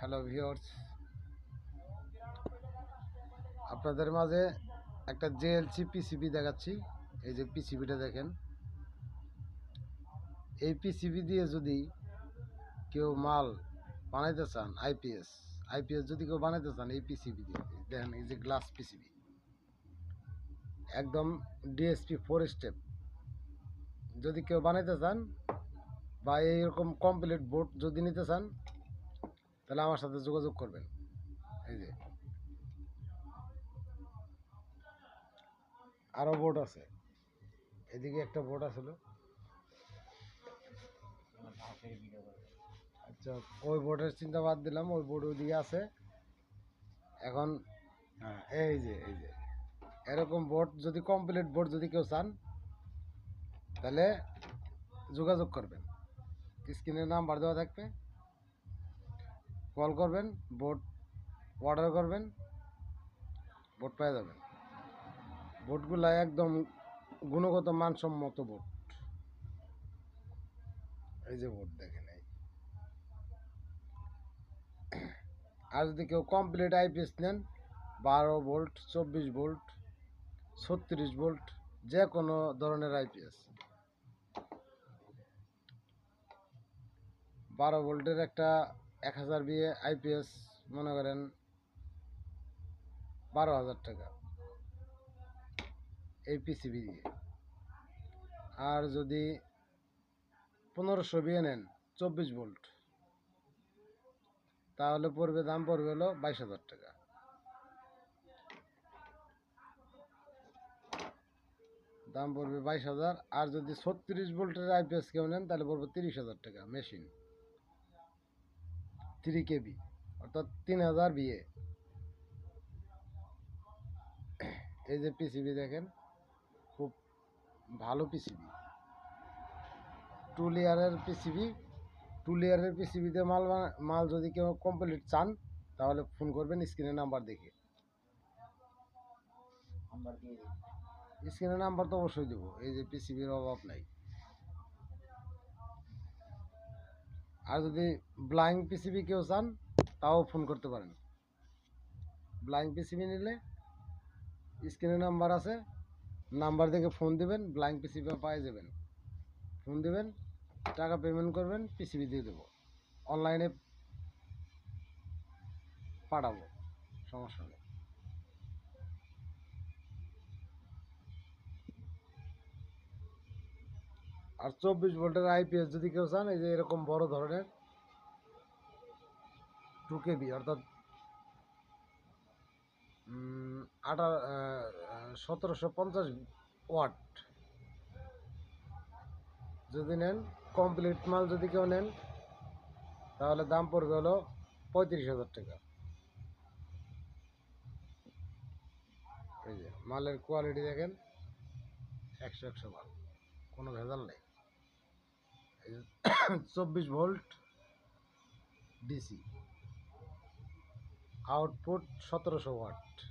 Hello viewers. আপনাদের মাঝে একটা জেএলসি পিসিবি দেখাচ্ছি। এই যে পিসিবিটা দেখেন। এই পিসিবি দিয়ে যদি কেউ মাল বানাইতে চান আইপিএস আইপিএস যদি কেউ বানাইতে চান এই পিসিবি দিয়ে, দেখেন এই যে গ্লাস পিসিবি। একদম ডিএসপি ফোর স্টেপ। যদি কেউ বানাইতে চান বা এইরকম কমপ্লিট বোর্ড যদি নিতে চান তাহলে আমার সাথে যোগাযোগ করবেন। এই যে। আরও বোর্ড আছে। এদিকে একটা বোর্ড আসলো আচ্ছা ওই বোর্ডের চিন্তা বাদ দিলাম, ওই বোর্ড ওইদিকে আছে। এখন এই যে এই যে। এরকম বোর্ড, যদি কমপ্লিট বোর্ড যদি কেউ চান, তাহলে যোগাযোগ করবেন। স্ক্রিনের নাম্বার দেওয়া থাকবে। কল করবেন বোর্ড অর্ডার করবেন বোর্ড পেয়ে যাবেন। বোর্ডগুলো একদম গুণগত মানসম্মত বোর্ড এই যে বোর্ড দেখেন এই। আর যদি কেউ কমপ্লিট আইপিএস নেন, বারো ভোল্ট, চব্বিশ ভোল্ট, ছত্রিশ ভোল্ট, যে কোনো ধরনের আইপিএস বারো ভোল্টের একটা এক হাজার বিয়ে আইপিএস মনে করেন বারো হাজার টাকা। এই পিসিবি দিয়ে। আর যদি পনেরোশো বিয়ে নেন, চব্বিশ ভোল্ট, তাহলে পড়বে, দাম পড়বে হলো বাইশ হাজার টাকা। দাম পড়বে বাইশ হাজার, আর যদি ছত্রিশ ভোল্টের আইপিএস কেউ নেন, তাহলে পড়বে তিরিশ হাজার টাকা, মেশিন। থ্রি কেবি অর্থাৎ তিন হাজার বিয়ে এই যে পিসিবি দেখেন খুব ভালো পিসিবি টু লেয়ারের পিসিবি টু লেয়ারের পিসিবিতে মাল মাল যদি কেউ কমপ্লিট চান তাহলে ফোন করবেন স্ক্রিনে নাম্বার দেখে। স্ক্রিনে নাম্বার তো অবশ্যই দেবো এই যে পিসিবির অভাব নাই। আর যদি ব্লাইন্ড পিসিবি কেউ চান, তাও ফোন করতে পারেন। ব্লাইন্ড পিসিবি নিলে স্ক্রিনে নাম্বার আছে নাম্বার দেখে ফোন দিবেন ব্লাইন্ড পিসিবি পাই যাবেন। ফোন দিবেন, টাকা পেমেন্ট করবেন পিসিবি দিয়ে দেবো। অনলাইনে পাঠাবো, সমস্যা নেই। আর চব্বিশ ভোল্টের আইপিএস যদি কেউ চান, এই যে এরকম বড় ধরনের টু কেবি অর্থাৎ আঠারো সতেরোশো পঞ্চাশ ওয়াট যদি নেন কমপ্লিট মাল যদি কেউ নেন, তাহলে দাম পড়বে হলো পঁয়ত্রিশ হাজার টাকা। এই যে, মালের কোয়ালিটি দেখেন, একশো একশো মাল, কোনো ভেজাল নেই। চব্বিশ ভোল্ট ডিসি। আউটপুট সতেরোশো ওয়াট।